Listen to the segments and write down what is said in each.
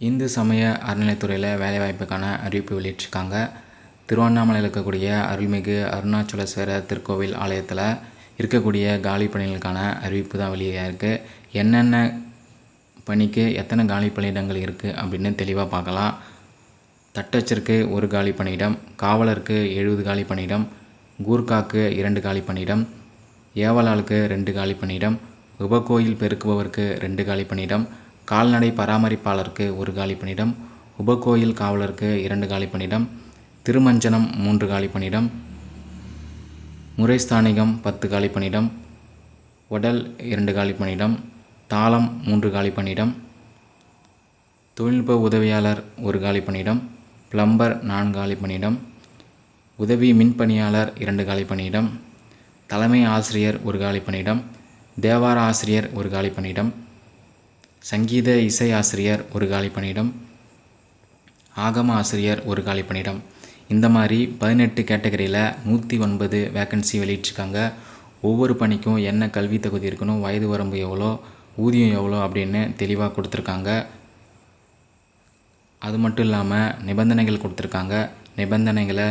இந்து சமய அறநிலைத்துறையில் வேலைவாய்ப்புக்கான அறிவிப்பு வெளியிட்டிருக்காங்க. திருவண்ணாமலையில் இருக்கக்கூடிய அருள்மிகு அருணாச்சலேஸ்வரர் திருக்கோவில் ஆலயத்தில் இருக்கக்கூடிய காலி பணிகளுக்கான அறிவிப்பு தான் வெளியாகிருக்கு என்னென்ன பணிக்கு எத்தனை காலி பணியிடங்கள் இருக்குது அப்படின்னு தெளிவாக பார்க்கலாம். தட்டச்சிற்கு ஒரு காலி பணியிடம் காவலருக்கு எழுபது காலி பணியிடம் கூர்காக்கு இரண்டு காலி பணியிடம் ஏவலாளுக்கு ரெண்டு காலி பணியிடம் உபகோயில் பெருக்குபவருக்கு ரெண்டு காலி பணியிடம் கால்நடை பராமரிப்பாளருக்கு ஒரு காலி பணியிடம் உபகோயில் காவலருக்கு இரண்டு காலி பணியிடம் திருமஞ்சனம் மூன்று காலி பணியிடம் முறைஸ்தானிகம் பத்து காலி பணியிடம் உடல் இரண்டு காலி பணியிடம் தாளம் மூன்று காலி பணியிடம் தொழில்நுட்ப உதவியாளர் ஒரு காலி பணியிடம் பிளம்பர் நான்கு காலி பணியிடம் உதவி மின் பணியாளர் இரண்டு காலி பணியிடம் தலைமை ஆசிரியர் ஒரு காலி பணியிடம் தேவார ஆசிரியர் ஒரு காலி பணியிடம் சங்கீத இசை ஆசிரியர் ஒரு காலி பணியிடம் ஆகம ஆசிரியர் ஒரு காலி பணியிடம். இந்த மாதிரி பதினெட்டு கேட்டகரியில் நூற்றி ஒன்பது வேக்கன்சி வெளியிட்டிருக்காங்க. ஒவ்வொரு பணிக்கும் என்ன கல்வி தகுதி இருக்கணும் வயது வரம்பு எவ்வளோ ஊதியம் எவ்வளோ அப்படின்னு தெளிவாக கொடுத்துருக்காங்க. அது மட்டும் இல்லாமல் நிபந்தனைகள் கொடுத்துருக்காங்க. நிபந்தனைகளை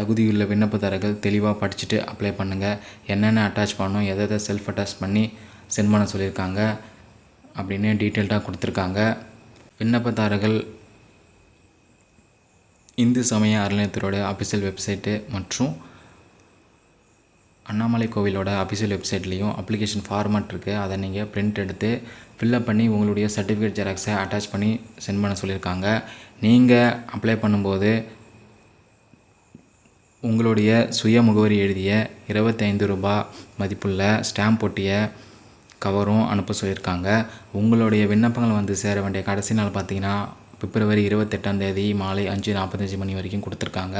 தகுதியுள்ள விண்ணப்பதாரர்கள் தெளிவாக படிச்சுட்டு அப்ளை பண்ணுங்கள் என்னென்ன அட்டாச் பண்ணணும் எதை எதை செல்ஃப் அட்டாச் பண்ணி சென்ட் பண்ண சொல்லியிருக்காங்க. அப்படின்னு டீட்டெயில்டாக கொடுத்துருக்காங்க. விண்ணப்பதாரர்கள் இந்து சமய அறநிலையத்தோட அஃபிஷியல் வெப்சைட்டு மற்றும் அண்ணாமலை கோவிலோட அஃபிஷியல் வெப்சைட்லேயும் அப்ளிகேஷன் ஃபார்மட் இருக்குது அதை நீங்கள் பிரிண்ட் எடுத்து ஃபில்லப் பண்ணி உங்களுடைய சர்டிஃபிகேட் ஜெராக்ஸை அட்டாச் பண்ணி சென்ட் பண்ண சொல்லியிருக்காங்க. நீங்கள் அப்ளை பண்ணும்போது உங்களுடைய சுய முகவரி எழுதிய இருபத்தைந்து ரூபாய் மதிப்புள்ள ஸ்டாம்ப் ஒட்டிய கவரும் அனுப்ப சொல்லியிருக்காங்க. உங்களுடைய விண்ணப்பங்கள் வந்து சேர வேண்டிய கடைசி நாள் பார்த்தீங்கன்னா பிப்ரவரி இருபத்தெட்டாம் தேதி மாலை அஞ்சு நாற்பத்தஞ்சு மணி வரைக்கும் கொடுத்துருக்காங்க.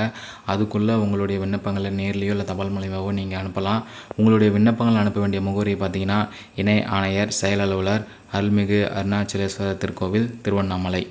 அதுக்குள்ளே உங்களுடைய விண்ணப்பங்களை நேர்லேயோ இல்லை தபால் மூலியமாகவோ நீங்கள் அனுப்பலாம். உங்களுடைய விண்ணப்பங்கள் அனுப்ப வேண்டிய முகவரி பார்த்தீங்கன்னா இணை ஆணையர் செயல் அலுவலர் அருள்மிகு அருணாச்சலேஸ்வரர் திருக்கோவில் திருவண்ணாமலை.